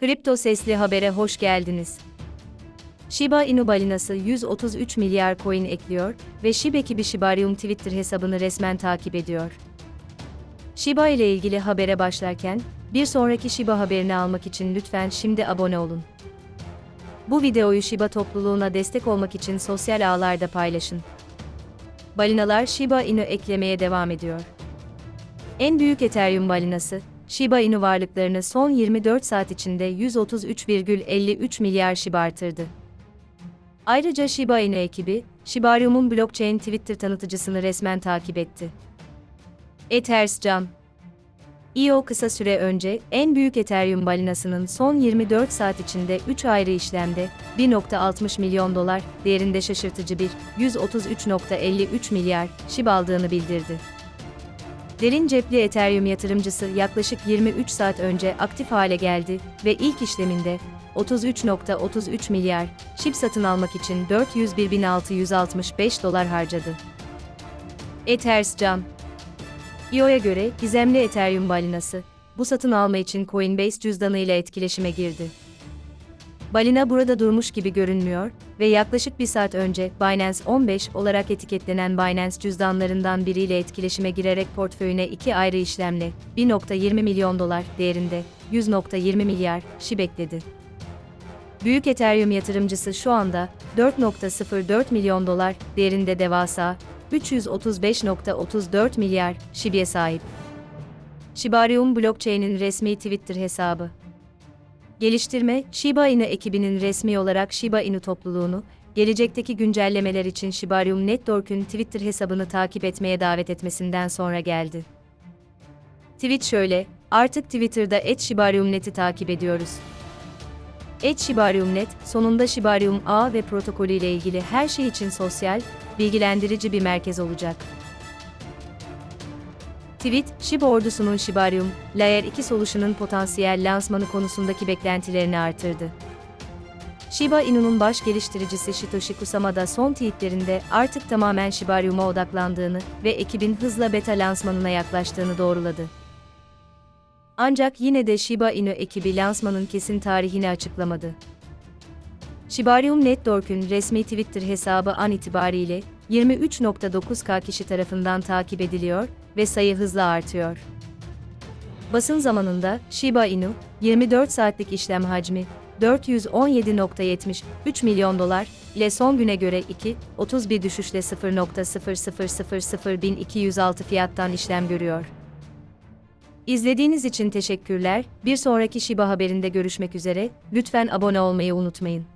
Kripto Sesli Haber'e hoş geldiniz. Shiba Inu balinası 133 milyar coin ekliyor ve SHIB ekibi Shibarium Twitter hesabını resmen takip ediyor. Shiba ile ilgili habere başlarken, bir sonraki Shiba haberini almak için lütfen şimdi abone olun. Bu videoyu Shiba topluluğuna destek olmak için sosyal ağlarda paylaşın. Balinalar Shiba Inu eklemeye devam ediyor. En büyük Ethereum balinası, Shiba Inu varlıklarını son 24 saat içinde 133,53 milyar Shiba artırdı. Ayrıca Shiba Inu ekibi, Shibarium'un blockchain Twitter tanıtıcısını resmen takip etti. Ethers Can IO kısa süre önce, en büyük Ethereum balinasının son 24 saat içinde 3 ayrı işlemde, 1.60 milyon dolar değerinde şaşırtıcı bir 133.53 milyar SHIB aldığını bildirdi. Derin cepli Ethereum yatırımcısı yaklaşık 23 saat önce aktif hale geldi ve ilk işleminde 33.33 milyar SHIB satın almak için 401.665 dolar harcadı. Ethers Can IO'ya göre gizemli Ethereum balinası, bu satın alma için Coinbase cüzdanı ile etkileşime girdi. Balina burada durmuş gibi görünmüyor ve yaklaşık bir saat önce Binance 15 olarak etiketlenen Binance cüzdanlarından biriyle etkileşime girerek portföyüne iki ayrı işlemle 1.20 milyon dolar değerinde 100.20 milyar SHIB ekledi. Büyük Ethereum yatırımcısı şu anda 4.04 milyon dolar değerinde devasa 335.34 milyar SHIB'ye sahip. Shibarium Blockchain'in resmi Twitter hesabı. Geliştirme, Shiba Inu ekibinin resmi olarak Shiba Inu topluluğunu, gelecekteki güncellemeler için Shibarium Network'ün Twitter hesabını takip etmeye davet etmesinden sonra geldi. Tweet şöyle, artık Twitter'da @shibariumnet'i takip ediyoruz. @shibariumnet, sonunda Shibarium ağ ve protokolü ile ilgili her şey için sosyal, bilgilendirici bir merkez olacak. Tweet, Shiba ordusunun Shibarium, Layer 2 Solution'ın potansiyel lansmanı konusundaki beklentilerini artırdı. Shiba Inu'nun baş geliştiricisi Satoshi Kusama da son tweetlerinde artık tamamen Shibarium'a odaklandığını ve ekibin hızla beta lansmanına yaklaştığını doğruladı. Ancak yine de Shiba Inu ekibi lansmanın kesin tarihini açıklamadı. Shibarium Network'ün resmi Twitter hesabı an itibariyle 23.9K kişi tarafından takip ediliyor ve sayı hızla artıyor. Basın zamanında Shiba Inu 24 saatlik işlem hacmi 417.73 milyon dolar ile son güne göre 2.31 düşüşle 0.0000206 fiyattan işlem görüyor. İzlediğiniz için teşekkürler. Bir sonraki Shiba haberinde görüşmek üzere. Lütfen abone olmayı unutmayın.